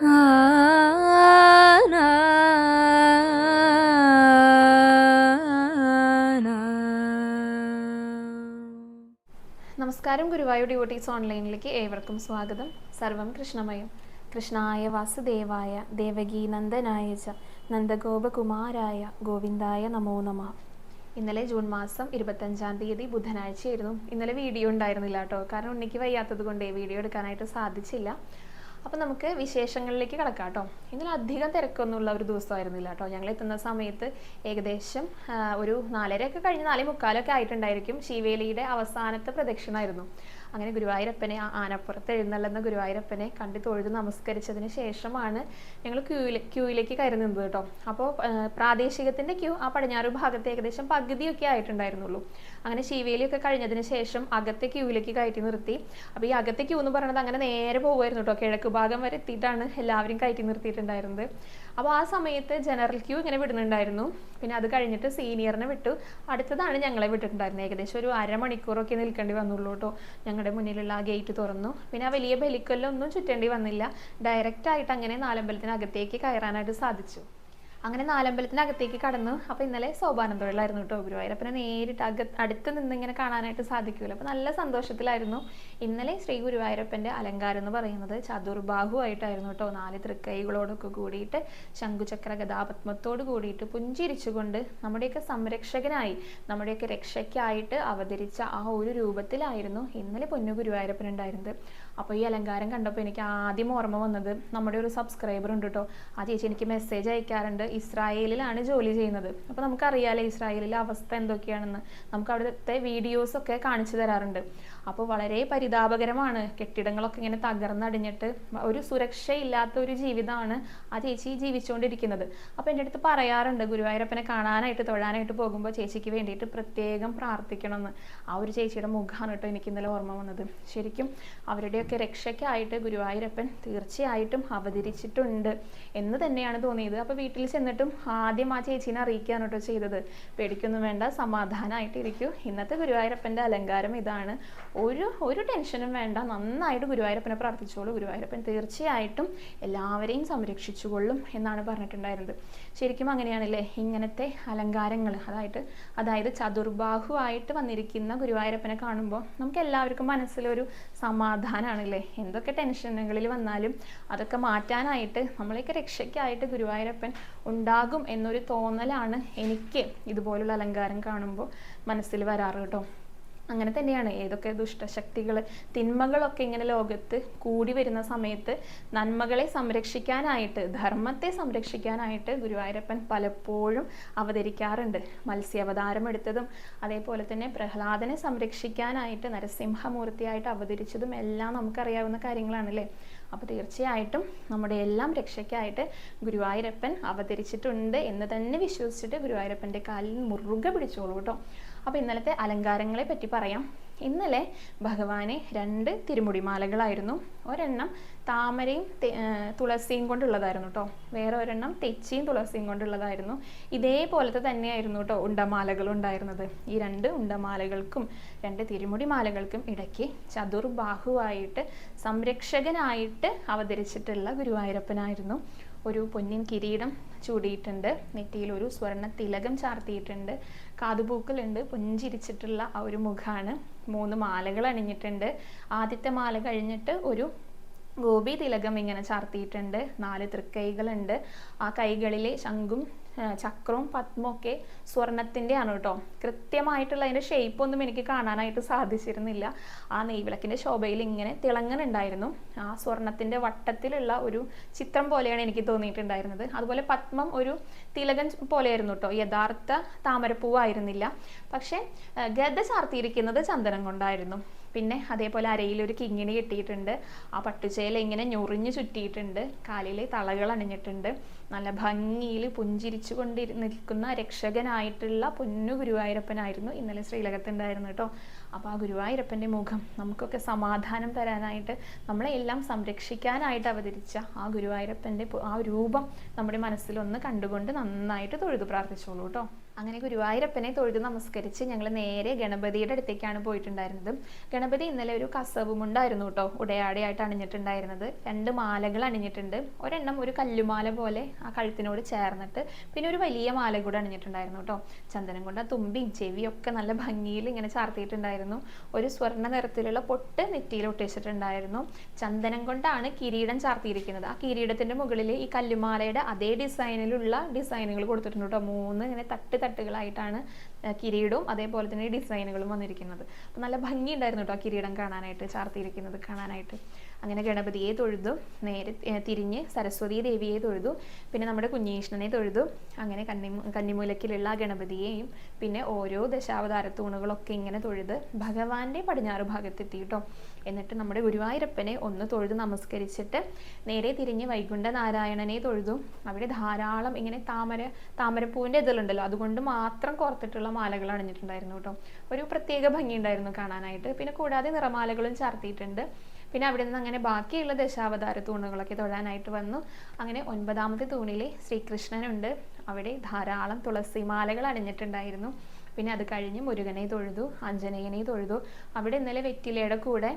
നമസ്കാരം ഗുരുവായൂർ ഡിവോട്ടീസ് ഓൺലൈനിലേക്ക് ഏവർക്കും സ്വാഗതം. സർവം കൃഷ്ണമയം. കൃഷ്ണായ വാസുദേവായ ദേവകീ നന്ദനായ ച നന്ദഗോപകുമാരായ ഗോവിന്ദായ നമോ നമ. ഇന്നലെ ജൂൺ മാസം ഇരുപത്തഞ്ചാം തീയതി ബുധനാഴ്ചയായിരുന്നു. ഇന്നലെ വീഡിയോ ഉണ്ടായിരുന്നില്ല കേട്ടോ. കാരണം ഉണ്ണിക്ക് വയ്യാത്തത് കൊണ്ടേ വീഡിയോ എടുക്കാനായിട്ട് സാധിച്ചില്ല. അപ്പോൾ നമുക്ക് വിശേഷങ്ങളിലേക്ക് കിടക്കാം കേട്ടോ. ഇന്നലെ അധികം തിരക്കൊന്നുമുള്ള ഒരു ദിവസമായിരുന്നില്ല കേട്ടോ. ഞങ്ങൾ എത്തുന്ന സമയത്ത് ഏകദേശം ഒരു നാലരയൊക്കെ കഴിഞ്ഞ് നാലേ മുക്കാലൊക്കെ ആയിട്ടുണ്ടായിരിക്കും ശിവേലിയുടെ അവസാനത്തെ പ്രദക്ഷിണമായിരുന്നു. അങ്ങനെ ഗുരുവായൂരപ്പനെ ആ ആനപ്പുറത്ത് എഴുന്നള്ളുന്ന ഗുരുവായൂരപ്പനെ കണ്ട് തൊഴുത് നമസ്കരിച്ചതിന് ശേഷമാണ് ഞങ്ങൾ ക്യൂയിലെ ക്യൂയിലേക്ക് കയറി നിന്നത് കേട്ടോ. അപ്പോൾ പ്രാദേശികത്തിന്റെ ക്യൂ ആ പടിഞ്ഞാറ് ഭാഗത്ത് ഏകദേശം പകുതിയൊക്കെ ആയിട്ടുണ്ടായിരുന്നുള്ളൂ. അങ്ങനെ ശിവേലിയൊക്കെ കഴിഞ്ഞതിന് ശേഷം അകത്തെ ക്യൂവിലേക്ക് കയറ്റി നിർത്തി. അപ്പോൾ ഈ അകത്തെ ക്യൂ എന്ന് പറയുന്നത് അങ്ങനെ നേരെ പോകുമായിരുന്നു കേട്ടോ. കിഴക്ക് ഭാഗം വരെ എത്തിയിട്ടാണ് എല്ലാവരും കയറ്റി നിർത്തിയിട്ടുണ്ടായിരുന്നത്. അപ്പോൾ ആ സമയത്ത് ജനറൽ ക്യൂ ഇങ്ങനെ വിടുന്നുണ്ടായിരുന്നു. പിന്നെ അത് കഴിഞ്ഞിട്ട് സീനിയറിനെ വിട്ടു. അടുത്തതാണ് ഞങ്ങളെ വിട്ടിട്ടുണ്ടായിരുന്നത്. ഏകദേശം ഒരു അരമണിക്കൂറൊക്കെ നിൽക്കേണ്ടി വന്നുള്ളൂ കേട്ടോ ഞങ്ങളുടെ മുന്നിലുള്ള ആ ഗേറ്റ് തുറന്നു. പിന്നെ ആ വലിയ ബലിക്കൊല്ലൊന്നും ചുറ്റേണ്ടി വന്നില്ല. ഡയറക്റ്റ് ആയിട്ട് അങ്ങനെ നാലമ്പലത്തിനകത്തേക്ക് കയറാനായിട്ട് സാധിച്ചു. അങ്ങനെ നാലമ്പലത്തിനകത്തേക്ക് കടന്നു അപ്പോൾ ഇന്നലെ സോപാനം തൊഴിലായിരുന്നു കേട്ടോ ഗുരുവായൂരപ്പനെ നേരിട്ട് അക അടുത്ത് നിന്ന് ഇങ്ങനെ കാണാനായിട്ട് സാധിക്കുമല്ലോ അപ്പോൾ നല്ല സന്തോഷത്തിലായിരുന്നു. ഇന്നലെ ശ്രീ ഗുരുവായൂരപ്പന്റെ അലങ്കാരം എന്ന് പറയുന്നത് ചതുർബാഹു ആയിട്ടായിരുന്നു കേട്ടോ. നാല് തൃക്കൈകളോടൊക്കെ കൂടിയിട്ട് ശംഖുചക്ര ഗതാപത്മത്തോട് കൂടിയിട്ട് പുഞ്ചിരിച്ചുകൊണ്ട് നമ്മുടെയൊക്കെ സംരക്ഷകനായി നമ്മുടെയൊക്കെ രക്ഷയ്ക്കായിട്ട് അവതരിച്ച ആ ഒരു രൂപത്തിലായിരുന്നു ഇന്നലെ പൊന്നു ഗുരുവായൂരപ്പൻ ഉണ്ടായിരുന്നത് അപ്പോൾ ഈ അലങ്കാരം കണ്ടപ്പോൾ എനിക്ക് ആദ്യം ഓർമ്മ വന്നത് നമ്മുടെ ഒരു സബ്സ്ക്രൈബർ ഉണ്ട് കേട്ടോ ആ ചേച്ചി എനിക്ക് മെസ്സേജ് അയക്കാറുണ്ട്. ഇസ്രായേലിലാണ് ജോലി ചെയ്യുന്നത്. അപ്പോൾ നമുക്കറിയാലോ ഇസ്രായേലിലെ അവസ്ഥ എന്തൊക്കെയാണെന്ന്. നമുക്ക് അവിടുത്തെ വീഡിയോസ് ഒക്കെ കാണിച്ചു തരാറുണ്ട്. അപ്പോൾ വളരെ പരിതാപകരമാണ് കെട്ടിടങ്ങളൊക്കെ ഇങ്ങനെ തകർന്നടിഞ്ഞിട്ട്. ഒരു സുരക്ഷയില്ലാത്ത ഒരു ജീവിതമാണ് ആ ചേച്ചി ജീവിച്ചുകൊണ്ടിരിക്കുന്നത് അപ്പോൾ എന്റെ അടുത്ത് പറയാറുണ്ട് ഗുരുവായൂരപ്പനെ കാണാനായിട്ട് തൊഴാനായിട്ട് പോകുമ്പോൾ ചേച്ചിക്ക് വേണ്ടിയിട്ട് പ്രത്യേകം പ്രാർത്ഥിക്കണമെന്ന്. ആ ഒരു ചേച്ചിയുടെ മുഖമാണ് കേട്ടോ എനിക്ക് ഇന്നലെ ഓർമ്മ വന്നത്. ശരിക്കും അവരുടെയൊക്കെ രക്ഷയ്ക്കായിട്ട് ഗുരുവായൂരപ്പൻ തീർച്ചയായിട്ടും അവതരിച്ചിട്ടുണ്ട് എന്ന് തന്നെയാണ് തോന്നിയത്. അപ്പോൾ വീട്ടിൽ ചെന്നിട്ടും ആദ്യം ആ ചേച്ചീനെ അറിയിക്കുകയാണ് കേട്ടോ ചെയ്തത്. പേടിക്കൊന്നും വേണ്ട സമാധാനമായിട്ടിരിക്കൂ ഇന്നത്തെ ഗുരുവായൂരപ്പന്റെ അലങ്കാരം ഇതാണ്. ഒരു ഒരു ടെൻഷനും വേണ്ട. നന്നായിട്ട് ഗുരുവായൂരപ്പനെ പ്രാർത്ഥിച്ചോളൂ. ഗുരുവായൂരപ്പൻ തീർച്ചയായിട്ടും എല്ലാവരെയും സംരക്ഷിച്ചുകൊള്ളും എന്നാണ് പറഞ്ഞിട്ടുണ്ടായിരുന്നത്. ശരിക്കും അങ്ങനെയാണല്ലേ? ഇങ്ങനത്തെ അലങ്കാരങ്ങൾ അതായത് അതായത് ചതുർബാഹുവായിട്ട് വന്നിരിക്കുന്ന ഗുരുവായൂരപ്പനെ കാണുമ്പോൾ നമുക്ക് എല്ലാവർക്കും മനസ്സിലൊരു സമാധാനമാണല്ലേ എന്തൊക്കെ ടെൻഷനുകളിൽ വന്നാലും അതൊക്കെ മാറ്റാനായിട്ട് നമ്മളെയൊക്കെ രക്ഷയ്ക്കായിട്ട് ഗുരുവായൂരപ്പൻ ഉണ്ടാകും എന്നൊരു തോന്നലാണ് എനിക്ക് ഇതുപോലുള്ള അലങ്കാരം കാണുമ്പോൾ മനസ്സിൽ വരാറ് കേട്ടോ. അങ്ങനെ തന്നെയാണ്. ഏതൊക്കെ ദുഷ്ടശക്തികൾ തിന്മകളൊക്കെ ഇങ്ങനെ ലോകത്ത് കൂടി വരുന്ന സമയത്ത് നന്മകളെ സംരക്ഷിക്കാനായിട്ട് ധർമ്മത്തെ സംരക്ഷിക്കാനായിട്ട് ഗുരുവായൂരപ്പൻ പലപ്പോഴും അവതരിക്കാറുണ്ട്. മത്സ്യാവതാരം എടുത്തതും അതേപോലെ തന്നെ പ്രഹ്ലാദനെ സംരക്ഷിക്കാനായിട്ട് നരസിംഹമൂർത്തിയായിട്ട് അവതരിച്ചതും എല്ലാം നമുക്കറിയാവുന്ന കാര്യങ്ങളാണ് കാര്യങ്ങളാണല്ലേ? അപ്പോൾ തീർച്ചയായിട്ടും നമ്മുടെ എല്ലാം രക്ഷയ്ക്കായിട്ട് ഗുരുവായൂരപ്പൻ അവതരിച്ചിട്ടുണ്ട് എന്ന് തന്നെ വിശ്വസിച്ചിട്ട് ഗുരുവായൂരപ്പന്റെ കാലിൽ മുറുകെ പിടിച്ചോളൂ കേട്ടോ. അപ്പോൾ ഇന്നലത്തെ അലങ്കാരങ്ങളെ പറ്റി പറയാം. ഇന്നലെ ഭഗവാനെ രണ്ട് തിരുമുടിമാലകളായിരുന്നു. ഒരെണ്ണം താമരയും തുളസിയും കൊണ്ടുള്ളതായിരുന്നു കേട്ടോ വേറെ ഒരെണ്ണം തെച്ചിയും തുളസിയും കൊണ്ടുള്ളതായിരുന്നു. ഇതേപോലത്തെ തന്നെയായിരുന്നു കേട്ടോ ഉണ്ടമാലകൾ ഉണ്ടായിരുന്നത്. ഈ രണ്ട് ഉണ്ടമാലകൾക്കും രണ്ട് തിരുമുടിമാലകൾക്കും ഇടയ്ക്ക് ചതുർബാഹുവായിട്ട് സംരക്ഷകനായിട്ട് അവതരിച്ചിട്ടുള്ള ഗുരുവായൂരപ്പനായിരുന്നു. ഒരു പൊന്നിൻ കിരീടം ചൂടിയിട്ടുണ്ട്. നെറ്റിയിൽ ഒരു സ്വർണ തിലകം ചാർത്തിയിട്ടുണ്ട്. കാതുപൂക്കലുണ്ട് പുഞ്ചിരിച്ചിട്ടുള്ള ആ ഒരു മുഖമാണ് മൂന്ന് മാലകൾ അണിഞ്ഞിട്ടുണ്ട്. ആദ്യത്തെ മാല കഴിഞ്ഞിട്ട് ഒരു ഗോപി തിലകം ഇങ്ങനെ ചാർത്തിയിട്ടുണ്ട്. നാല് തൃക്കൈകളുണ്ട്. ആ കൈകളിലെ ശംഖും ചക്രവും പത്മൊക്കെ സ്വർണത്തിന്റെ ആണ് കേട്ടോ. കൃത്യമായിട്ടുള്ള അതിന്റെ ഷേപ്പ് ഒന്നും എനിക്ക് കാണാനായിട്ട് സാധിച്ചിരുന്നില്ല. ആ നെയ്വിളക്കിന്റെ ശോഭയിൽ ഇങ്ങനെ തിളങ്ങനുണ്ടായിരുന്നു. ആ സ്വർണത്തിന്റെ വട്ടത്തിലുള്ള ഒരു ചിത്രം പോലെയാണ് എനിക്ക് തോന്നിയിട്ടുണ്ടായിരുന്നത്. അതുപോലെ പത്മം ഒരു തിലകൻ പോലെയായിരുന്നു കേട്ടോ. യഥാർത്ഥ താമരപ്പൂവായിരുന്നില്ല. പക്ഷേ ഗത ചാർത്തിയിരിക്കുന്നത് ചന്ദനം കൊണ്ടായിരുന്നു. പിന്നെ അതേപോലെ അരയിൽ ഒരു കിങ്ങിണി കെട്ടിയിട്ടുണ്ട്. ആ പട്ടുചേല ഇങ്ങനെ ഞൊറിഞ്ഞു ചുറ്റിയിട്ടുണ്ട്. കാലിൽ തളകൾ അണിഞ്ഞിട്ടുണ്ട്. നല്ല ഭംഗിയിൽ പുഞ്ചിരിച്ചു കൊണ്ടിരി നിൽക്കുന്ന രക്ഷകനായിട്ടുള്ള പൊന്നു ഗുരുവായൂരപ്പനായിരുന്നു. ഇന്നലെ ശ്രീലകത്തുണ്ടായിരുന്നു കേട്ടോ. അപ്പോൾ ആ ഗുരുവായൂരപ്പന്റെ മുഖം നമുക്കൊക്കെ സമാധാനം തരാനായിട്ട് നമ്മളെ എല്ലാം സംരക്ഷിക്കാനായിട്ട് അവതരിച്ച ആ ഗുരുവായൂരപ്പന്റെ ആ രൂപം നമ്മുടെ മനസ്സിലൊന്ന് കണ്ടുകൊണ്ട് നന്നായിട്ട് തൊഴുതു പ്രാർത്ഥിച്ചോളൂ കേട്ടോ. അങ്ങനെ ഗുരുവായൂരപ്പനെ തൊഴുത് നമസ്കരിച്ച് ഞങ്ങൾ നേരെ ഗണപതിയുടെ അടുത്തേക്കാണ് പോയിട്ടുണ്ടായിരുന്നത്. ഗണപതി ഇന്നലെ ഒരു കസവുമുണ്ടായിരുന്നു കേട്ടോ. ഉടയാടയായിട്ട് അണിഞ്ഞിട്ടുണ്ടായിരുന്നത്. രണ്ട് മാലകൾ അണിഞ്ഞിട്ടുണ്ട്. ഒരെണ്ണം ഒരു കല്ലുമാല പോലെ ആ കഴുത്തിനോട് ചേർന്നിട്ട് പിന്നെ ഒരു വലിയ മാല കൂടെ അണിഞ്ഞിട്ടുണ്ടായിരുന്നു കേട്ടോ. ചന്ദനം കൊണ്ട് ആ തുമ്പിയും ചെവിയും ഒക്കെ നല്ല ഭംഗിയിൽ ഇങ്ങനെ ചാർത്തിയിട്ടുണ്ടായിരുന്നു. ഒരു സ്വർണ നിറത്തിലുള്ള പൊട്ട് നെറ്റിയിൽ ഒട്ടിച്ചിട്ടുണ്ടായിരുന്നു. ചന്ദനം കൊണ്ടാണ് കിരീടം ചാർത്തിയിരിക്കുന്നത്. ആ കിരീടത്തിന്റെ മുകളിൽ ഈ കല്ലുമാലയുടെ അതേ ഡിസൈനിലുള്ള ഡിസൈനുകൾ കൊടുത്തിട്ടുണ്ട് കേട്ടോ. മൂന്ന് ഇങ്ങനെ തട്ട് തട്ടുകളായിട്ടാണ് കിരീടവും അതേപോലെ തന്നെ ഡിസൈനുകളും വന്നിരിക്കുന്നത്. അപ്പം നല്ല ഭംഗിയുണ്ടായിരുന്നു കേട്ടോ ആ കിരീടം കാണാനായിട്ട് ചാർത്തിയിരിക്കുന്നത് കാണാനായിട്ട്. അങ്ങനെ ഗണപതിയെ തൊഴുതു നേരെ തിരിഞ്ഞ് സരസ്വതി ദേവിയെ തൊഴുതു പിന്നെ നമ്മുടെ കുഞ്ഞീഷ്ണനെ തൊഴുതു. അങ്ങനെ കന്നി കന്നിമൂലക്കിലുള്ള ഗണപതിയെയും പിന്നെ ഓരോ ദശാവതാര തൂണുകളൊക്കെ ഇങ്ങനെ തൊഴുത് ഭഗവാന്റെ പടിഞ്ഞാറ് ഭാഗത്തെത്തി കേട്ടോ എന്നിട്ട് നമ്മുടെ ഗുരുവായൂരപ്പനെ ഒന്ന് തൊഴുത് നമസ്കരിച്ചിട്ട് നേരെ തിരിഞ്ഞ് വൈകുണ്ഠ നാരായണനെ തൊഴുതു. അവിടെ ധാരാളം ഇങ്ങനെ താമര താമരപ്പൂവിന്റെ ഇതിലുണ്ടല്ലോ അതുകൊണ്ട് മാത്രം കോർത്തിട്ടുള്ള മാലകൾ അണിഞ്ഞിട്ടുണ്ടായിരുന്നു കേട്ടോ. ഒരു പ്രത്യേക ഭംഗിയുണ്ടായിരുന്നു കാണാനായിട്ട്. പിന്നെ കൂടാതെ നിറമാലകളും ചാർത്തിയിട്ടുണ്ട്. പിന്നെ അവിടെ നിന്ന് അങ്ങനെ ബാക്കിയുള്ള ദശാവതാര തൂണുകളൊക്കെ തൊഴാനായിട്ട് വന്നു. അങ്ങനെ ഒൻപതാമത്തെ തൂണിൽ ശ്രീകൃഷ്ണനുണ്ട്. അവിടെ ധാരാളം തുളസിമാലകൾ അണിഞ്ഞിട്ടുണ്ടായിരുന്നു. പിന്നെ അത് കഴിഞ്ഞ് മുരുകനെ തൊഴുതു ആഞ്ജനേയനെ തൊഴുതു. അവിടെ ഇന്നലെ വെറ്റിലയുടെ കൂടെ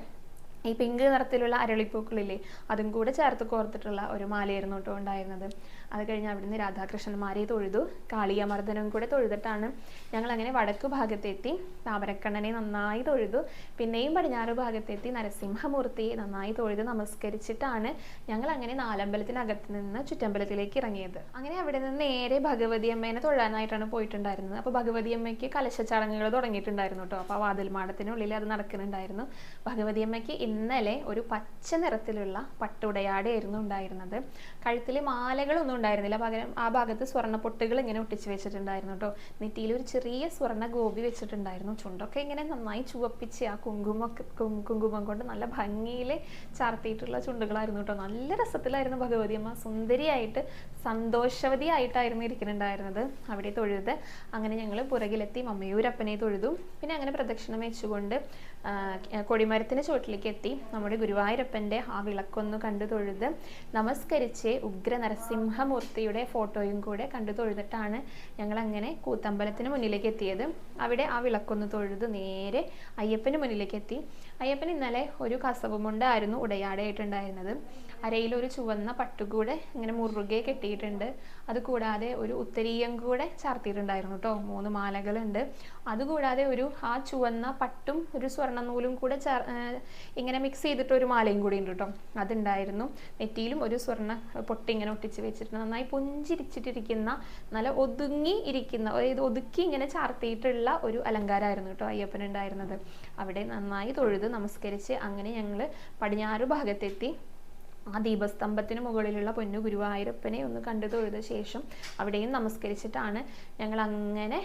ഈ പിങ്ക് നിറത്തിലുള്ള അരളിപ്പൂക്കളില്ലേ അതും കൂടെ ചേർത്ത് കോർത്തിട്ടുള്ള ഒരു മാലയായിരുന്നു കേട്ടോ ഉണ്ടായിരുന്നത്. അത് കഴിഞ്ഞ് അവിടുന്ന് രാധാകൃഷ്ണന്മാരെ തൊഴുതു. കാളിയമർദ്ദനം കൂടെ തൊഴുതിട്ടാണ് ഞങ്ങൾ അങ്ങനെ വടക്കു ഭാഗത്തെത്തി. താമരക്കണ്ണനെ നന്നായി തൊഴുതു. പിന്നെയും പടിഞ്ഞാറ് ഭാഗത്തെത്തി. നരസിംഹമൂർത്തിയെ നന്നായി തൊഴുത് നമസ്കരിച്ചിട്ടാണ് ഞങ്ങൾ അങ്ങനെ നാലമ്പലത്തിനകത്ത് നിന്ന് ചുറ്റമ്പലത്തിലേക്ക് ഇറങ്ങിയത്. അങ്ങനെ അവിടെ നിന്ന് നേരെ ഭഗവതി അമ്മേനെ തൊഴാനായിട്ടാണ് പോയിട്ടുണ്ടായിരുന്നത്. അപ്പോൾ ഭഗവതി അമ്മയ്ക്ക് കലശ ചടങ്ങുകൾ തുടങ്ങിയിട്ടുണ്ടായിരുന്നു കേട്ടോ. അപ്പോൾ വാതിൽമാടത്തിനുള്ളിൽ അത് നടക്കുന്നുണ്ടായിരുന്നു. ഭഗവതി അമ്മയ്ക്ക് ഇന്നലെ ഒരു പച്ച നിറത്തിലുള്ള പട്ടുടയാടയായിരുന്നു ഉണ്ടായിരുന്നത്. കഴുത്തിൽ മാലകളൊന്നും ഉണ്ടായിരുന്നില്ല. പകരം ആ ഭാഗത്ത് സ്വർണ പൊട്ടുകൾ ഇങ്ങനെ ഒട്ടിച്ച് വെച്ചിട്ടുണ്ടായിരുന്നു കേട്ടോ നെറ്റിയിൽ ഒരു ചെറിയ സ്വർണ ഗോപി വെച്ചിട്ടുണ്ടായിരുന്നു. ചുണ്ടൊക്കെ ഇങ്ങനെ നന്നായി ചുവപ്പിച്ച് ആ കുങ്കുമം കുങ്കുമം കൊണ്ട് നല്ല ഭംഗിയിൽ ചാർത്തിയിട്ടുള്ള ചുണ്ടുകളായിരുന്നു കേട്ടോ നല്ല രസത്തിലായിരുന്നു ഭഗവതി അമ്മ. സുന്ദരിയായിട്ട് സന്തോഷവതിയായിട്ടായിരുന്നു ഇരിക്കുന്നുണ്ടായിരുന്നത് അവിടെ തൊഴുത്. അങ്ങനെ ഞങ്ങൾ പുറകിലെത്തി മമ്മയൂരപ്പനെ തൊഴുതു. പിന്നെ അങ്ങനെ പ്രദക്ഷിണം വെച്ചുകൊണ്ട് കൊടിമരത്തിന്റെ ചുവട്ടിലേക്ക് എത്തി. നമ്മുടെ ഗുരുവായൂരപ്പന്റെ ആ വിളക്കൊന്ന് കണ്ടു തൊഴുത്. നമസ്കരിച്ച് ഉഗ്ര നരസിംഹമൂർത്തിയുടെ ഫോട്ടോയും കൂടെ കണ്ടു തൊഴുതിട്ടാണ് ഞങ്ങൾ അങ്ങനെ കൂത്തമ്പലത്തിന് മുന്നിലേക്ക് എത്തിയത് അവിടെ ആ വിളക്കൊന്ന് തൊഴുത് നേരെ അയ്യപ്പന് മുന്നിലേക്ക് എത്തി അയ്യപ്പൻ ഇന്നലെ ഒരു കസവുമുണ്ടായിരുന്നു ഉടയാടയായിട്ടുണ്ടായിരുന്നത്. അരയിൽ ഒരു ചുവന്ന പട്ടുകൂടെ ഇങ്ങനെ മുറുകെ കെട്ടിയിട്ടുണ്ട്. അതുകൂടാതെ ഒരു ഉത്തരീയം കൂടെ ചാർത്തിയിട്ടുണ്ടായിരുന്നു കേട്ടോ മൂന്ന് മാലകളുണ്ട്. അതുകൂടാതെ ഒരു ആ ചുവന്ന പട്ടും ഒരു സ്വർണ നൂലും കൂടെ ഇങ്ങനെ മിക്സ് ചെയ്തിട്ട് ഒരു മാലയും കൂടി ഉണ്ട് കേട്ടോ അതുണ്ടായിരുന്നു. നെറ്റിയിലും ഒരു സ്വർണ പൊട്ടി ഇങ്ങനെ ഒട്ടിച്ച് വെച്ചിട്ട് നന്നായി പുഞ്ചിരിച്ചിട്ടിരിക്കുന്ന നല്ല ഒതുങ്ങി ഇരിക്കുന്ന അതായത് ഒതുക്കി ഇങ്ങനെ ചാർത്തിയിട്ടുള്ള ഒരു അലങ്കാരമായിരുന്നു കേട്ടോ അയ്യപ്പൻ ഉണ്ടായിരുന്നത് അവിടെ നന്നായി തൊഴുത് നമസ്കരിച്ച് അങ്ങനെ ഞങ്ങൾ പടിഞ്ഞാറ് ഭാഗത്തെത്തി. ആ ദീപസ്തംഭത്തിന് മുകളിലുള്ള പൊന്നു ഗുരുവായൂരപ്പനെ ഒന്ന് കണ്ടു തൊഴുത ശേഷം അവിടെയും നമസ്കരിച്ചിട്ടാണ് ഞങ്ങൾ അങ്ങനെ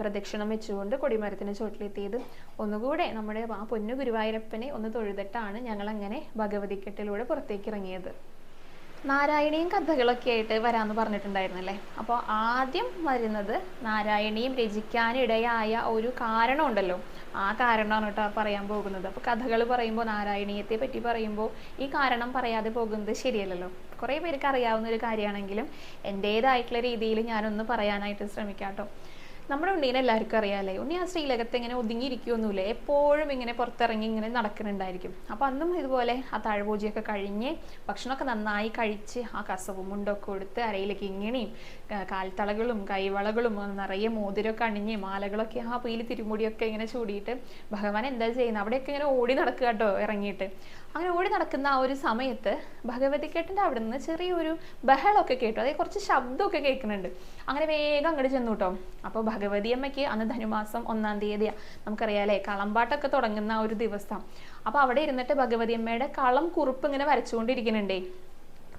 പ്രദക്ഷിണം വെച്ചുകൊണ്ട് കൊടിമരത്തിന് ചുവട്ടിലെത്തിയത് ഒന്നുകൂടെ നമ്മുടെ ആ പൊന്നു ഗുരുവായൂരപ്പനെ ഒന്ന് തൊഴുതിട്ടാണ് ഞങ്ങൾ അങ്ങനെ ഭഗവതിക്കെട്ടിലൂടെ പുറത്തേക്ക് ഇറങ്ങിയത്. നാരായണീയം കഥകളൊക്കെ ആയിട്ട് വരാമെന്ന് പറഞ്ഞിട്ടുണ്ടായിരുന്നല്ലേ? അപ്പോൾ ആദ്യം വരുന്നത് നാരായണീയം രചിക്കാനിടയായ ഒരു കാരണം ഉണ്ടല്ലോ ആ കാരണമാണ് കേട്ടോ പറയാൻ പോകുന്നത്. അപ്പോൾ കഥകൾ പറയുമ്പോൾ നാരായണീയത്തെ പറ്റി പറയുമ്പോൾ ഈ കാരണം പറയാതെ പോകുന്നത് ശരിയല്ലല്ലോ. കുറേ പേർക്ക് അറിയാവുന്ന ഒരു കാര്യമാണെങ്കിലും എന്റേതായിട്ടുള്ള രീതിയിൽ ഞാനൊന്ന് പറയാനായിട്ട് ശ്രമിക്കാം കേട്ടോ. നമ്മുടെ ഉണ്ണീനെ എല്ലാവർക്കും അറിയാമല്ലേ ഉണ്ണി ആ ശ്രീലകത്ത് ഇങ്ങനെ ഒതുങ്ങിയിരിക്കുകയൊന്നുമില്ല എപ്പോഴും ഇങ്ങനെ പുറത്തിറങ്ങി ഇങ്ങനെ നടക്കുന്നുണ്ടായിരിക്കും. അപ്പോൾ അന്നും ഇതുപോലെ ആ താഴ്പൂജയൊക്കെ കഴിഞ്ഞ് ഭക്ഷണമൊക്കെ നന്നായി കഴിച്ച് ആ കസവും മുണ്ടൊക്കെ കൊടുത്ത് അരയിലേക്ക് ഇങ്ങനെയും കാൽത്തളകളും കൈവളകളും നിറയെ മോതിരമൊക്കെ അണിഞ്ഞ് മാലകളൊക്കെ ആ പീലി തിരുമുടിയൊക്കെ ഇങ്ങനെ ചൂടിയിട്ട് ഭഗവാൻ എന്താ ചെയ്യുന്നത് അവിടെയൊക്കെ ഇങ്ങനെ ഓടി നടക്കുക കേട്ടോ ഇറങ്ങിയിട്ട്. അങ്ങനെ ഓടി നടക്കുന്ന ആ ഒരു സമയത്ത് ഭഗവതിക്കേട്ടന്റെ അവിടെ നിന്ന് ചെറിയൊരു ബഹളമൊക്കെ കേട്ടു. അതായത് കുറച്ച് ശബ്ദമൊക്കെ കേൾക്കുന്നുണ്ട്. അങ്ങനെ വേഗം അങ്ങോട്ട് ചെന്നു കേട്ടോ. അപ്പോൾ ഭഗവതി അമ്മയ്ക്ക് അന്ന് ധനുമാസം ഒന്നാം തീയതിയാണ് നമുക്കറിയാലേ കളമ്പാട്ടൊക്കെ തുടങ്ങുന്ന ഒരു ദിവസം. അപ്പോൾ അവിടെ ഇരുന്നിട്ട് ഭഗവതി അമ്മയുടെ കളം കുറിപ്പ് ഇങ്ങനെ വരച്ചുകൊണ്ടിരിക്കുന്നുണ്ടേ.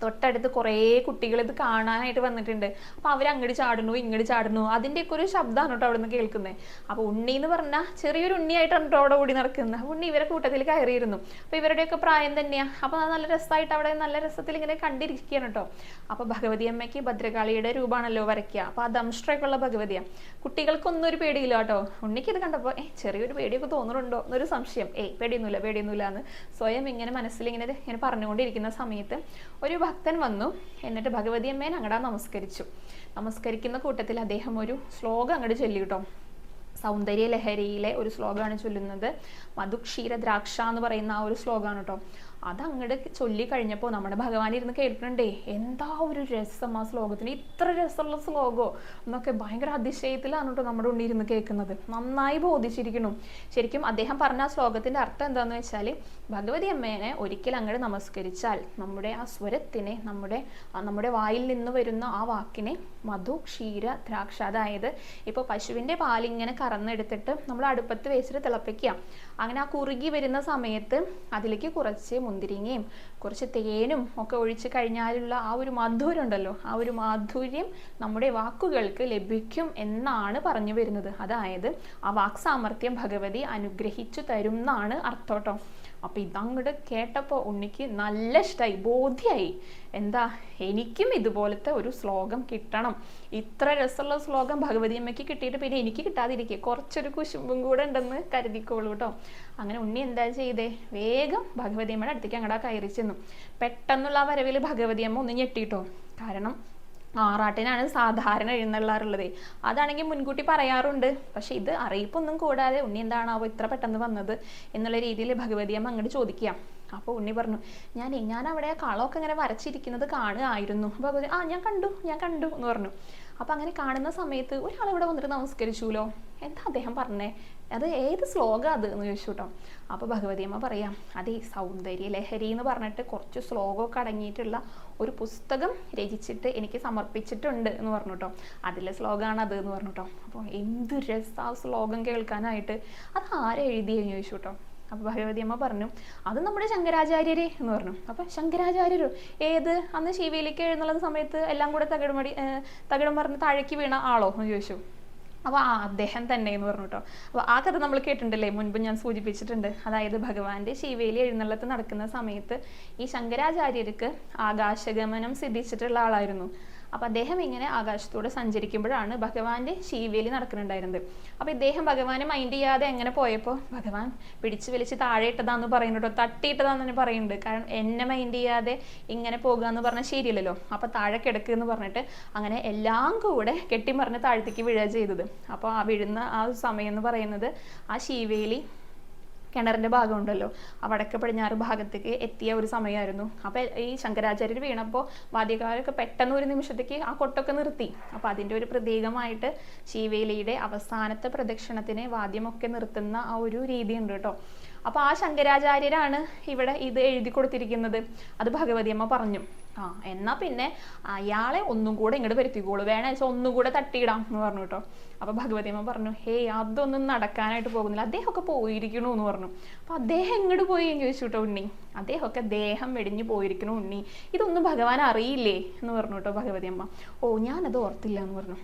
തൊട്ടടുത്ത് കുറേ കുട്ടികൾ ഇത് കാണാനായിട്ട് വന്നിട്ടുണ്ട്. അപ്പോൾ അവർ അങ്ങോട്ട് ചാടുന്നു ഇങ്ങോട്ട് ചാടുന്നു. അതിന്റെയൊക്കെ ഒരു ശബ്ദമാണ് കേട്ടോ അവിടെ നിന്ന് കേൾക്കുന്നത് അപ്പോൾ ഉണ്ണി എന്ന് പറഞ്ഞാൽ ചെറിയൊരു ഉണ്ണിയായിട്ടാണ് കേട്ടോ അവിടെ ഓടി നടക്കുന്നത് ഉണ്ണി ഇവരെ കൂട്ടത്തിൽ കയറിയിരുന്നു. അപ്പോൾ ഇവരുടെയൊക്കെ പ്രായം തന്നെയാണ് അപ്പോൾ നല്ല രസമായിട്ട് അവിടെ നല്ല രസത്തിൽ ഇങ്ങനെ കണ്ടിരിക്കുകയാണ് കേട്ടോ. അപ്പോൾ ഭഗവതി അമ്മയ്ക്ക് ഭദ്രകാളിയുടെ രൂപമാണല്ലോ വരയ്ക്കുക. അപ്പോൾ ആ ദംഷ്ട്രയൊക്കെ ഉള്ള ഭഗവതിയാണ് കുട്ടികൾക്കൊന്നും ഒരു പേടിയില്ല കേട്ടോ. ഉണ്ണിക്ക് ഇത് കണ്ടപ്പോൾ ഏ ചെറിയൊരു പേടിയൊക്കെ തോന്നുന്നുണ്ടോ? എന്നൊരു സംശയം. ഏയ് പേടിയൊന്നുമില്ല പേടിയൊന്നുമില്ല എന്ന് സ്വയം ഇങ്ങനെ മനസ്സിൽ ഇങ്ങനെ ഇങ്ങനെ പറഞ്ഞുകൊണ്ടിരിക്കുന്ന സമയത്ത് ഒരു ഭക്തൻ വന്നു. എന്നിട്ട് ഭഗവതി അമ്മേനെ അങ്ങടാ നമസ്കരിച്ചു. നമസ്കരിക്കുന്ന കൂട്ടത്തിൽ അദ്ദേഹം ഒരു ശ്ലോകം അങ്ങോട്ട് ചൊല്ലി കേട്ടോ സൗന്ദര്യ ലഹരിയിലെ ഒരു ശ്ലോകമാണ് ചൊല്ലുന്നത്. മധുക്ഷീര ദ്രാക്ഷ എന്ന് പറയുന്ന ആ ഒരു ശ്ലോകമാണ് കേട്ടോ അത് അങ്ങോട്ട് ചൊല്ലി കഴിഞ്ഞപ്പോൾ നമ്മുടെ ഭഗവാൻ ഇരുന്ന് കേൾക്കണ്ടേ എന്താ ഒരു രസം ആ ശ്ലോകത്തിന്? ഇത്ര രസമുള്ള ശ്ലോകോ? എന്നൊക്കെ ഭയങ്കര അതിശയത്തിലാണ് കേട്ടോ നമ്മുടെ ഉണ്ണി ഇരുന്ന് കേൾക്കുന്നത്. നന്നായി ബോധിച്ചിരിക്കുന്നു. ശരിക്കും അദ്ദേഹം പറഞ്ഞ ആ ശ്ലോകത്തിന്റെ അർത്ഥം എന്താന്ന് വെച്ചാൽ ഭഗവതി അമ്മേനെ ഒരിക്കൽ അങ്ങോട്ട് നമസ്കരിച്ചാൽ നമ്മുടെ ആ സ്വരത്തിനെ നമ്മുടെ നമ്മുടെ വായിൽ നിന്ന് വരുന്ന ആ വാക്കിനെ മധു ക്ഷീര ദ്രാക്ഷ അതായത് ഇപ്പോൾ പശുവിന്റെ പാലിങ്ങനെ കറന്നെടുത്തിട്ട് നമ്മൾ അടുപ്പത്ത് വെച്ചിട്ട് തിളപ്പിക്കുക. അങ്ങനെ ആ കുറുകി വരുന്ന സമയത്ത് അതിലേക്ക് കുറച്ച് മുന്തിരിങ്ങയും കുറച്ച് തേനും ഒക്കെ ഒഴിച്ച് കഴിഞ്ഞാലുള്ള ആ ഒരു മധുരം ഉണ്ടല്ലോ ആ ഒരു മാധുര്യം നമ്മുടെ വാക്കുകൾക്ക് ലഭിക്കും എന്നാണ് പറഞ്ഞു വരുന്നത്. അതായത് ആ വാക് സാമർഥ്യം ഭഗവതി അനുഗ്രഹിച്ചു തരും എന്നാണ് അർത്ഥം കേട്ടോ. അപ്പൊ ഇതങ്ങോട്ട് കേട്ടപ്പോൾ ഉണ്ണിക്ക് നല്ല ഇഷ്ടമായി ബോധ്യായി. എന്താ എനിക്കും ഇതുപോലത്തെ ഒരു ശ്ലോകം കിട്ടണം. ഇത്ര രസമുള്ള ശ്ലോകം ഭഗവതി അമ്മയ്ക്ക് കിട്ടിയിട്ട് പിന്നെ എനിക്ക് കിട്ടാതിരിക്കുക കുറച്ചൊരു കുശുമ്പും കൂടെ ഉണ്ടെന്ന് കരുതിക്കോളൂ കേട്ടോ അങ്ങനെ ഉണ്ണി എന്താ ചെയ്തേ? വേഗം ഭഗവതി അമ്മയുടെ അടുത്തേക്ക് അങ്ങടാ കയറി ചെന്നു. പെട്ടെന്നുള്ള ആ വരവിൽ ഭഗവതി അമ്മ ഒന്ന് ഞെട്ടിട്ടോ. കാരണം ആറാട്ടിനാണ് സാധാരണ എഴുന്നള്ളാറുള്ളത്. അതാണെങ്കിൽ മുൻകൂട്ടി പറയാറുണ്ട്. പക്ഷെ ഇത് അറിയിപ്പൊന്നും കൂടാതെ ഉണ്ണി എന്താണാവോ ഇത്ര പെട്ടെന്ന് വന്നത് എന്നുള്ള രീതിയിൽ ഭഗവതി അമ്മ അങ്ങോട്ട് ചോദിക്കുക. അപ്പോൾ ഉണ്ണി പറഞ്ഞു ഞാൻ ഞാൻ അവിടെ കളമൊക്കെ ഇങ്ങനെ വരച്ചിരിക്കുന്നത് കാണുകയായിരുന്നു. ഭഗവതി ആ ഞാൻ കണ്ടു ഞാൻ കണ്ടു എന്ന് പറഞ്ഞു. അപ്പോൾ അങ്ങനെ കാണുന്ന സമയത്ത് ഒരാൾ ഇവിടെ വന്നിട്ട് നമസ്കരിച്ചുല്ലോ എന്താ അദ്ദേഹം പറഞ്ഞേ? അത് ഏത് ശ്ലോകം അത് എന്ന് ചോദിച്ചു കേട്ടോ. അപ്പോൾ ഭഗവതിയമ്മ പറയാം അതെ സൗന്ദര്യ ലഹരി എന്ന് പറഞ്ഞിട്ട് കുറച്ച് ശ്ലോകമൊക്കെ അടങ്ങിയിട്ടുള്ള ഒരു പുസ്തകം രചിച്ചിട്ട് എനിക്ക് സമർപ്പിച്ചിട്ടുണ്ട് എന്ന് പറഞ്ഞു കേട്ടോ. അതിലെ ശ്ലോകമാണ് അത് എന്ന് പറഞ്ഞു കേട്ടോ. അപ്പോൾ എന്ത് രസ ആ ശ്ലോകം കേൾക്കാനായിട്ട്. അത് ആരെ എഴുതിയെന്ന് ചോദിച്ചു കേട്ടോ. അപ്പോൾ ഭഗവതിയമ്മ പറഞ്ഞു അത് നമ്മുടെ ശങ്കരാചാര്യരെ എന്ന് പറഞ്ഞു. അപ്പോൾ ശങ്കരാചാര്യരോ? ഏത്? അന്ന് ശിവയിലേക്ക് എഴുന്നള്ളത് സമയത്ത് എല്ലാം കൂടെ തകിടമടി തകിടം പറഞ്ഞ് താഴേക്ക് വീണ ആളോ എന്ന് ചോദിച്ചു. അപ്പോൾ ആ അദ്ദേഹം തന്നെ എന്ന് പറഞ്ഞു കേട്ടോ അപ്പോൾ ആ കഥ നമ്മൾ കേട്ടിട്ടുണ്ടല്ലേ? മുൻപ് ഞാൻ സൂചിപ്പിച്ചിട്ടുണ്ട്. അതായത് ഭഗവാന്റെ ശിവേലി എഴുന്നള്ളത്ത് നടക്കുന്ന സമയത്ത് ഈ ശങ്കരാചാര്യർക്ക് ആകാശഗമനം സിദ്ധിച്ചിട്ടുള്ള ആളായിരുന്നു. അപ്പം അദ്ദേഹം ഇങ്ങനെ ആകാശത്തൂടെ സഞ്ചരിക്കുമ്പോഴാണ് ഭഗവാന്റെ ശീവേലി നടക്കുന്നുണ്ടായിരുന്നത്. അപ്പം ഇദ്ദേഹം ഭഗവാനെ മൈൻഡ് ചെയ്യാതെ എങ്ങനെ പോയപ്പോൾ ഭഗവാൻ പിടിച്ചു വലിച്ച് താഴെ ഇട്ടതാന്ന് പറയുന്നുണ്ടോ? തട്ടിയിട്ടതാന്ന് തന്നെ പറയുന്നുണ്ട്. കാരണം എന്നെ മൈൻഡ് ചെയ്യാതെ ഇങ്ങനെ പോകുക എന്ന് പറഞ്ഞാൽ ശരിയല്ലല്ലോ. അപ്പം താഴെ കിടക്കുക എന്ന് പറഞ്ഞിട്ട് അങ്ങനെ എല്ലാം കൂടെ കെട്ടിമറിഞ്ഞ് താഴത്തേക്ക് വീഴുക ചെയ്തത്. അപ്പോൾ ആ വീഴുന്ന ആ സമയം എന്ന് പറയുന്നത് ആ ശീവേലി കിണറിന്റെ ഭാഗമുണ്ടല്ലോ. ആ വടക്ക് പടിഞ്ഞാറ് ഭാഗത്തേക്ക് എത്തിയ ഒരു സമയമായിരുന്നു. അപ്പോൾ ഈ ശങ്കരാചാര്യർ വീണപ്പോൾ വാദ്യകാരൊക്കെ പെട്ടെന്ന് ഒരു നിമിഷത്തേക്ക് ആ കൊട്ടൊക്കെ നിർത്തി. അപ്പോൾ അതിന്റെ ഒരു പ്രതീകമായിട്ട് ശിവേലിയുടെ അവസാനത്തെ പ്രദക്ഷിണത്തിന് വാദ്യമൊക്കെ നിർത്തുന്ന ആ ഒരു രീതി ഉണ്ട് കേട്ടോ. അപ്പോൾ ആ ശങ്കരാചാര്യരാണ് ഇവിടെ ഇത് എഴുതി കൊടുത്തിരിക്കുന്നത്. അത് ഭഗവതി അമ്മ പറഞ്ഞു. ആ എന്നാ പിന്നെ അയാളെ ഒന്നും കൂടെ ഇങ്ങോട്ട് വരുത്തിക്കോളൂ. വേണേ വെച്ചാൽ ഒന്നും കൂടെ തട്ടിയിടാം എന്ന് പറഞ്ഞു കേട്ടോ. അപ്പോൾ ഭഗവതി അമ്മ പറഞ്ഞു ഹേയ് അതൊന്നും നടക്കാനായിട്ട് പോകുന്നില്ല. അദ്ദേഹമൊക്കെ പോയിരിക്കണു എന്ന് പറഞ്ഞു. അപ്പോൾ അദ്ദേഹം എങ്ങോട്ട് പോയി? എന്ന് ചോദിച്ചു കേട്ടോ ഉണ്ണി. അദ്ദേഹമൊക്കെ ദേഹം വെടിഞ്ഞു പോയിരിക്കണു ഉണ്ണി. ഇതൊന്നും ഭഗവാൻ അറിയില്ലേ? എന്ന് പറഞ്ഞു കേട്ടോ ഭഗവതി അമ്മ. ഓ ഞാനത് ഓർത്തില്ല എന്ന് പറഞ്ഞു.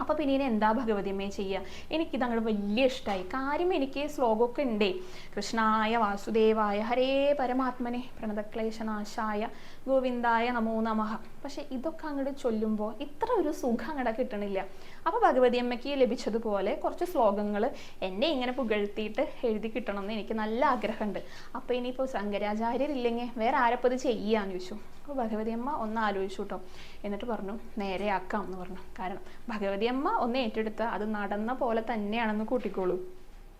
അപ്പോൾ പിന്നെ ഇനി എന്താ ഭഗവതിയമ്മയെ ചെയ്യുക എനിക്കിത് അങ്ങോട്ട് വലിയ ഇഷ്ടമായി കാര്യം എനിക്ക് ശ്ലോകമൊക്കെ ഉണ്ടേ കൃഷ്ണായ വാസുദേവായ ഹരേ പരമാത്മനെ പ്രണതക്ലേശനാശായ ഗോവിന്ദായ നമോ നമഃ. പക്ഷെ ഇതൊക്കെ അങ്ങോട്ട് ചൊല്ലുമ്പോൾ ഇത്ര ഒരു സുഖം അങ്ങോട്ട് കിട്ടണില്ല. അപ്പോൾ ഭഗവതി അമ്മയ്ക്ക് ലഭിച്ചതുപോലെ കുറച്ച് ശ്ലോകങ്ങൾ എന്നെ ഇങ്ങനെ പുകഴ്ത്തിയിട്ട് എഴുതി കിട്ടണമെന്ന് എനിക്ക് നല്ല ആഗ്രഹമുണ്ട്. അപ്പോൾ ഇനിയിപ്പോൾ ശങ്കരാചാര്യരില്ലെങ്കിൽ വേറെ ആരപ്പോൾ ഇത് ചെയ്യാന്ന് ചോദിച്ചു. അപ്പോൾ ഭഗവതി അമ്മ ഒന്ന് ആലോചിച്ചു കേട്ടോ എന്നിട്ട് പറഞ്ഞു നേരെ ആക്കാം എന്ന് പറഞ്ഞു. കാരണം ഭഗവതി അമ്മ ഒന്ന് ഏറ്റെടുത്ത അത് നടന്ന പോലെ തന്നെയാണെന്ന് കൂട്ടിക്കോളൂ.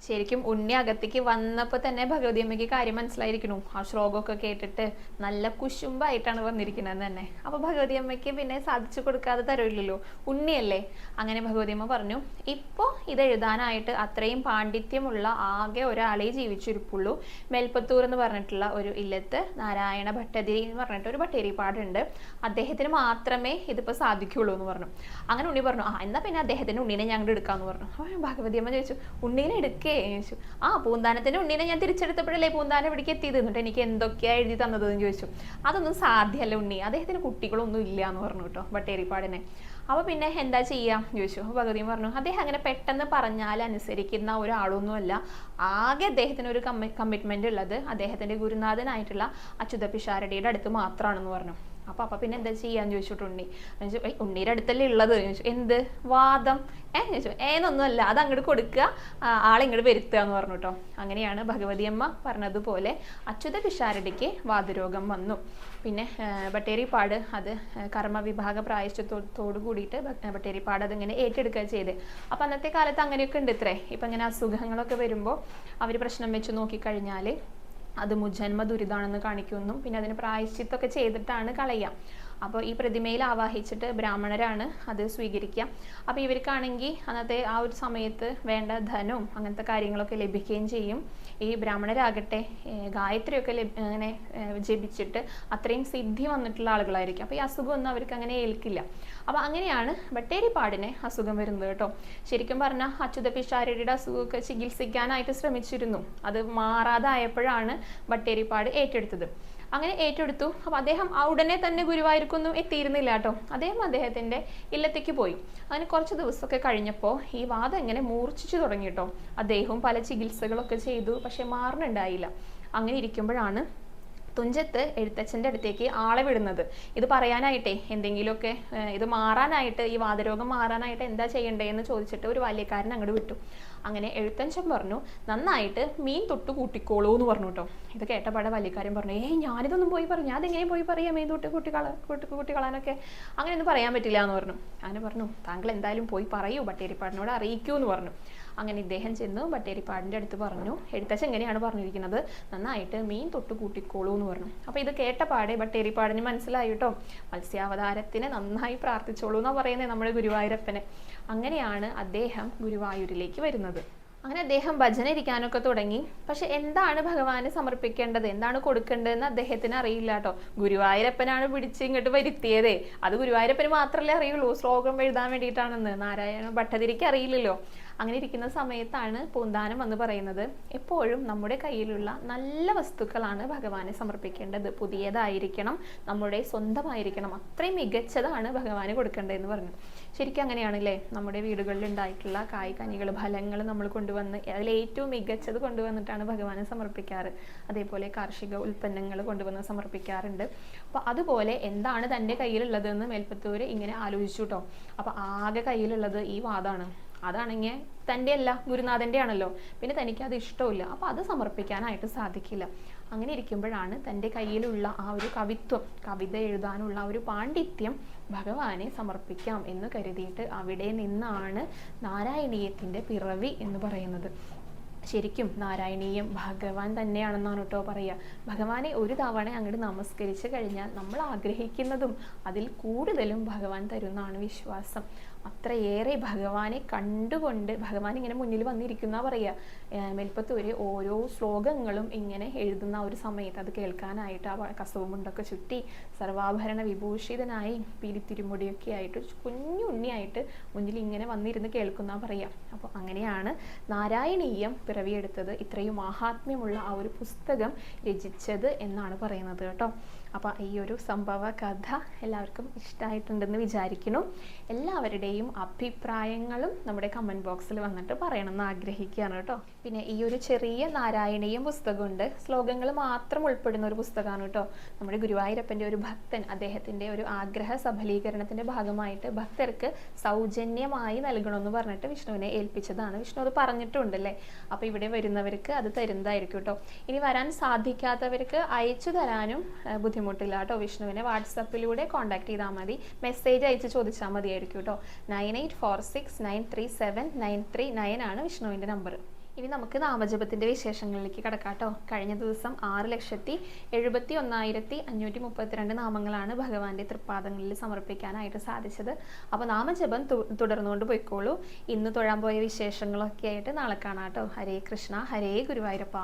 ശരിക്കും ഉണ്ണി അകത്തേക്ക് വന്നപ്പോൾ തന്നെ ഭഗവതി അമ്മയ്ക്ക് കാര്യം മനസ്സിലായിരിക്കണു ആ ശ്ലോകമൊക്കെ കേട്ടിട്ട് നല്ല കുശുമ്പായിട്ടാണ് വന്നിരിക്കുന്നത് തന്നെ. അപ്പോൾ ഭഗവതി അമ്മയ്ക്ക് പിന്നെ സാധിച്ചു കൊടുക്കാതെ തരില്ലല്ലോ. ഉണ്ണിയല്ലേ? അങ്ങനെ ഭഗവതി അമ്മ പറഞ്ഞു ഇപ്പോൾ ഇത് എഴുതാനായിട്ട് അത്രയും പാണ്ഡിത്യമുള്ള ആകെ ഒരാളെ ജീവിച്ചിരിപ്പുള്ളൂ. മേൽപ്പത്തൂർ എന്ന് പറഞ്ഞിട്ടുള്ള ഒരു ഇല്ലത്ത് നാരായണ ഭട്ടതിരി എന്ന് പറഞ്ഞിട്ട് ഒരു ഭട്ടേരിപ്പാടുണ്ട് അദ്ദേഹത്തിന് മാത്രമേ ഇതിപ്പോൾ സാധിക്കുള്ളൂ എന്ന് പറഞ്ഞു. അങ്ങനെ ഉണ്ണി പറഞ്ഞു ആ എന്നാൽ പിന്നെ അദ്ദേഹത്തിന് ഉണ്ണിനെ ഞങ്ങൾ എടുക്കാമെന്ന് പറഞ്ഞു. ഭഗവതി അമ്മ ചോദിച്ചു ഉണ്ണീനെ എടുക്കേ ചോദിച്ചു ആ പൂന്താനത്തിന്റെ ഉണ്ണിനെ ഞാൻ തിരിച്ചെടുത്തപ്പോഴല്ലേ പൂന്താനം ഇവിടേക്ക് എത്തിയത്? എന്നിട്ട് എനിക്ക് എന്തൊക്കെയാ എഴുതി തന്നത് എന്ന് ചോദിച്ചു. അതൊന്നും സാധ്യമല്ല ഉണ്ണി. അദ്ദേഹത്തിന് കുട്ടികളൊന്നും ഇല്ല എന്ന് പറഞ്ഞു കേട്ടോ ബട്ടേരിപ്പാടിനെ അപ്പോൾ പിന്നെ എന്താ ചെയ്യാം? ചോദിച്ചു. ഭഗവതിയും പറഞ്ഞു അദ്ദേഹം അങ്ങനെ പെട്ടെന്ന് പറഞ്ഞാൽ അനുസരിക്കുന്ന ഒരാളൊന്നുമല്ല. ആകെ അദ്ദേഹത്തിന് ഒരു കമ്മി കമ്മിറ്റ്മെന്റ് ഉള്ളത് അദ്ദേഹത്തിന്റെ ഗുരുനാഥനായിട്ടുള്ള അച്യുത പിഷാരടിയുടെ അടുത്ത് മാത്രമാണെന്ന് പറഞ്ഞു. അപ്പോൾ അപ്പം പിന്നെ എന്താ ചെയ്യാന്ന് ചോദിച്ചിട്ട് ഉണ്ണി. ചോദിച്ചു "ഏയ് ഉണ്ണിയുടെ അടുത്തല്ലേ ഉള്ളത്? ചോദിച്ചു എന്ത്? വാദം? ഏ ചോദിച്ചു ഏന്നൊന്നുമല്ല അത് അങ്ങോട്ട് കൊടുക്കുക ആളിങ്ങോട്ട് വരുത്തുക എന്ന് പറഞ്ഞു കേട്ടോ അങ്ങനെയാണ് ഭഗവതി അമ്മ പറഞ്ഞതുപോലെ അച്യുത പിഷാരടിക്ക് വാദരോഗം വന്നു. പിന്നെ ബട്ടേരിപ്പാട് അത് കർമ്മ കർമ്മവിഭാഗ പ്രായശ്ചിത്തോട് കൂടിയിട്ട് ബട്ടേരിപ്പാട് അതിങ്ങനെ ഏറ്റെടുക്കുക ചെയ്ത്. അപ്പം അന്നത്തെ കാലത്ത് അങ്ങനെയൊക്കെ ഉണ്ട് ഇത്രേ. ഇപ്പം ഇങ്ങനെ അസുഖങ്ങളൊക്കെ വരുമ്പോൾ അവർ പ്രശ്നം വെച്ച് നോക്കിക്കഴിഞ്ഞാൽ അത് മുജന്മ ദുരിതാണെന്ന് കാണിക്കുന്നു. പിന്നെ അതിന് പ്രായശ്ചിത്തൊക്കെ ചെയ്തിട്ടാണ് കളയുക. അപ്പോൾ ഈ പ്രതിമയിൽ ആവാഹിച്ചിട്ട് ബ്രാഹ്മണരാണ് അത് സ്വീകരിക്കുക. അപ്പോൾ ഇവർക്കാണെങ്കിൽ അന്നത്തെ ആ ഒരു സമയത്ത് വേണ്ട ധനവും അങ്ങനത്തെ കാര്യങ്ങളൊക്കെ ലഭിക്കുകയും ചെയ്യും. ഈ ബ്രാഹ്മണരാകട്ടെ ഗായത്രിയൊക്കെ അങ്ങനെ ജപിച്ചിട്ട് അത്രയും സിദ്ധി വന്നിട്ടുള്ള ആളുകളായിരിക്കും. അപ്പോൾ ഈ അസുഖമൊന്നും അവർക്ക് അങ്ങനെ ഏൽക്കില്ല. അപ്പോൾ അങ്ങനെയാണ് ബട്ടേരിപ്പാടിന് അസുഖം വരുന്നത് കേട്ടോ. ശരിക്കും പറഞ്ഞാൽ അച്യുത പിഷാരടിയുടെ അസുഖമൊക്കെ ചികിത്സിക്കാനായിട്ട് ശ്രമിച്ചിരുന്നു. അത് മാറാതായപ്പോഴാണ് ബട്ടേരിപ്പാട് ഏറ്റെടുത്തത്. അങ്ങനെ ഏറ്റെടുത്തു. അപ്പോൾ അദ്ദേഹം ഉടനെ തന്നെ ഗുരുവായൂർക്കൊന്നും എത്തിയിരുന്നില്ല കേട്ടോ. അദ്ദേഹം അദ്ദേഹത്തിന്റെ ഇല്ലത്തേക്ക് പോയി. അങ്ങനെ കുറച്ച് ദിവസമൊക്കെ കഴിഞ്ഞപ്പോൾ ഈ വാദം ഇങ്ങനെ മൂർച്ഛിച്ചു തുടങ്ങി കേട്ടോ. അദ്ദേഹവും പല ചികിത്സകളൊക്കെ ചെയ്തു പക്ഷെ മാറണുണ്ടായില്ല. അങ്ങനെ ഇരിക്കുമ്പോഴാണ് തുഞ്ചത്ത് എഴുത്തച്ഛന്റെ അടുത്തേക്ക് ആളെ വിടുന്നത്. ഇത് പറയാനായിട്ടേ എന്തെങ്കിലുമൊക്കെ ഇത് മാറാനായിട്ട് ഈ വാതരോഗം മാറാനായിട്ട് എന്താ ചെയ്യണ്ടേ എന്ന് ചോദിച്ചിട്ട് ഒരു ബാല്യക്കാരൻ അങ്ങോട്ട് വിട്ടു. അങ്ങനെ എഴുത്തച്ഛൻ പറഞ്ഞു നന്നായിട്ട് മീൻ തൊട്ട് കൂട്ടിക്കോളൂ എന്ന് പറഞ്ഞു കേട്ടോ. ഇത് കേട്ടപാടെ ബാല്യക്കാരൻ പറഞ്ഞു ഏയ് ഞാനിതൊന്നും പോയി പറഞ്ഞു അതെങ്ങനെ പോയി പറയാം? മീൻ തൊട്ട് കൂട്ടിക്കള കൂട്ടി കൂട്ടിക്കളാനൊക്കെ അങ്ങനെയൊന്നും പറയാൻ പറ്റില്ല എന്ന് പറഞ്ഞു. അങ്ങനെ പറഞ്ഞു താങ്കൾ എന്തായാലും പോയി പറയൂ ബട്ടേരിപ്പാടിനോട് അറിയിക്കൂ എന്ന് പറഞ്ഞു. അങ്ങനെ ഇദ്ദേഹം ചെന്ന് ബട്ടേരിപ്പാടിന്റെ അടുത്ത് പറഞ്ഞു എഴുത്തച്ഛൻ എങ്ങനെയാണ് പറഞ്ഞിരിക്കുന്നത്? നന്നായിട്ട് മീൻ തൊട്ട് കൂട്ടിക്കോളൂ എന്ന് പറഞ്ഞു. അപ്പോൾ ഇത് കേട്ട പാടെ ബട്ടേരിപ്പാടിന് മനസ്സിലായി കേട്ടോ. മത്സ്യാവതാരത്തിന് നന്നായി പ്രാർത്ഥിച്ചോളൂ എന്നാണ് പറയുന്നത് നമ്മുടെ ഗുരുവായൂരപ്പനെ. അങ്ങനെയാണ് അദ്ദേഹം ഗുരുവായൂരിലേക്ക് വരുന്നത്. അങ്ങനെ അദ്ദേഹം ഭജന ഇരിക്കാനൊക്കെ തുടങ്ങി. പക്ഷെ എന്താണ് ഭഗവാന് സമർപ്പിക്കേണ്ടത്? എന്താണ് കൊടുക്കേണ്ടതെന്ന് അദ്ദേഹത്തിന് അറിയില്ല കേട്ടോ. ഗുരുവായൂരപ്പനാണ് പിടിച്ച് ഇങ്ങോട്ട് വരുത്തിയതേ. അത് ഗുരുവായൂരപ്പന് മാത്രമല്ലേ അറിയുള്ളൂ. ശ്ലോകം എഴുതാൻ വേണ്ടിയിട്ടാണെന്ന്. നാരായണ ഭട്ടതിരിക്ക് അറിയില്ലല്ലോ. അങ്ങനെ ഇരിക്കുന്ന സമയത്താണ് പൂന്താനം എന്ന് പറയുന്നത് എപ്പോഴും നമ്മുടെ കയ്യിലുള്ള നല്ല വസ്തുക്കളാണ് ഭഗവാനെ സമർപ്പിക്കേണ്ടത്. പുതിയതായിരിക്കണം. നമ്മുടെ സ്വന്തമായിരിക്കണം. അത്രയും മികച്ചതാണ് ഭഗവാന് കൊടുക്കേണ്ടതെന്ന് പറഞ്ഞു. ശരിക്കും അങ്ങനെയാണല്ലേ? നമ്മുടെ വീടുകളിൽ ഉണ്ടായിട്ടുള്ള കായ് കനികൾ ഫലങ്ങൾ നമ്മൾ കൊണ്ടുവന്ന് അതിൽ ഏറ്റവും മികച്ചത് കൊണ്ടുവന്നിട്ടാണ് ഭഗവാന് സമർപ്പിക്കാറ്. അതേപോലെ കാർഷിക ഉൽപ്പന്നങ്ങൾ കൊണ്ടുവന്ന് സമർപ്പിക്കാറുണ്ട്. അപ്പോൾ അതുപോലെ എന്താണ് തന്റെ കയ്യിലുള്ളതെന്ന് മേൽപ്പത്തൂര് ഇങ്ങനെ ആലോചിച്ചു കേട്ടോ. അപ്പോൾ ആകെ കയ്യിലുള്ളത് ഈ വാദമാണ് അതാണെങ്കിൽ തന്റെ അല്ല ഗുരുനാഥന്റെ ആണല്ലോ പിന്നെ തനിക്ക് അത് ഇഷ്ടമില്ല അപ്പോൾ അത് സമർപ്പിക്കാനായിട്ട് സാധിക്കില്ല. അങ്ങനെ ഇരിക്കുമ്പോഴാണ് തന്റെ കയ്യിലുള്ള ആ ഒരു കവിത്വം കവിത എഴുതാനുള്ള ഒരു പാണ്ഡിത്യം ഭഗവാനെ സമർപ്പിക്കാം എന്ന് കരുതിയിട്ട് അവിടെ നിന്നാണ് നാരായണീയത്തിന്റെ പിറവി എന്ന് പറയുന്നത്. ശരിക്കും നാരായണീയം ഭഗവാൻ തന്നെയാണെന്നാണ് കേട്ടോ പറയുക. ഭഗവാനെ ഒരു തവണ അങ്ങോട്ട് നമസ്കരിച്ച് കഴിഞ്ഞാൽ നമ്മൾ ആഗ്രഹിക്കുന്നതും അതിൽ കൂടുതലും ഭഗവാൻ തരുന്നാണ് വിശ്വാസം. അത്രയേറെ ഭഗവാനെ കണ്ടുകൊണ്ട് ഭഗവാൻ ഇങ്ങനെ മുന്നിൽ വന്നിരിക്കുന്ന പറയുക മേൽപ്പത്തൂര് ഓരോ ശ്ലോകങ്ങളും ഇങ്ങനെ എഴുതുന്ന ഒരു സമയത്ത് അത് കേൾക്കാനായിട്ട് ആ കസവുമുണ്ടൊക്കെ ചുറ്റി സർവാഭരണ വിഭൂഷിതനായി പീലിത്തിരുമുടിയൊക്കെ ആയിട്ട് കുഞ്ഞു ഉണ്ണിയായിട്ട് മുന്നിൽ ഇങ്ങനെ വന്നിരുന്ന് കേൾക്കുന്ന പറയുക അപ്പോൾ അങ്ങനെയാണ് നാരായണീയം പിറവിയെടുത്തത്. ഇത്രയും മാഹാത്മ്യമുള്ള ആ ഒരു പുസ്തകം രചിച്ചത് എന്നാണ് പറയുന്നത് കേട്ടോ. അപ്പോൾ ഈ ഒരു സംഭവ കഥ എല്ലാവർക്കും ഇഷ്ടമായിട്ടുണ്ടെന്ന് വിചാരിക്കുന്നു. എല്ലാവരുടെയും അഭിപ്രായങ്ങളും നമ്മുടെ കമന്റ് ബോക്സിൽ വന്നിട്ട് പറയണമെന്ന് ആഗ്രഹിക്കുകയാണ് കേട്ടോ. പിന്നെ ഈ ഒരു ചെറിയ നാരായണീയം പുസ്തകമുണ്ട്. ശ്ലോകങ്ങൾ മാത്രം ഉൾപ്പെടുന്ന ഒരു പുസ്തകമാണ് കേട്ടോ. നമ്മുടെ ഗുരുവായൂരപ്പന്റെ ഒരു ഭക്തൻ അദ്ദേഹത്തിന്റെ ഒരു ആഗ്രഹ സഫലീകരണത്തിന്റെ ഭാഗമായിട്ട് ഭക്തർക്ക് സൗജന്യമായി നൽകണമെന്ന് പറഞ്ഞിട്ട് വിഷ്ണുവിനെ ഏൽപ്പിച്ചതാണ്. വിഷ്ണു അത് പറഞ്ഞിട്ടുണ്ടല്ലേ? അപ്പോൾ ഇവിടെ വരുന്നവർക്ക് അത് തരുന്നതായിരിക്കും കേട്ടോ. ഇനി വരാൻ സാധിക്കാത്തവർക്ക് അയച്ചു തരാനും ഏഹ്, ബുദ്ധിമുട്ടില്ല കേട്ടോ വിഷ്ണുവിനെ വാട്സപ്പിലൂടെ കോൺടാക്ട് ചെയ്താൽ മതി. മെസ്സേജ് അയച്ച് ചോദിച്ചാൽ മതിയായിരിക്കും കേട്ടോ. Nine eight four six nine three seven nine three nine ആണ് വിഷ്ണുവിന്റെ നമ്പർ ഇനി നമുക്ക് നാമജപത്തിന്റെ വിശേഷങ്ങളിലേക്ക് കടക്കാട്ടോ കഴിഞ്ഞ ദിവസം ആറ് ലക്ഷത്തി എഴുപത്തി ഒന്നായിരത്തി അഞ്ഞൂറ്റി മുപ്പത്തിരണ്ട് നാമങ്ങളാണ് ഭഗവാന്റെ തൃപ്പാദങ്ങളിൽ സമർപ്പിക്കാനായിട്ട് സാധിച്ചത്. അപ്പോൾ നാമജപം തുടർന്നുകൊണ്ട് പോയിക്കോളൂ. ഇന്ന് തൊഴാൻ പോയ വിശേഷങ്ങളൊക്കെ ആയിട്ട് നാളെ കാണാട്ടോ ഹരേ കൃഷ്ണ ഹരേ ഗുരുവായൂരപ്പ.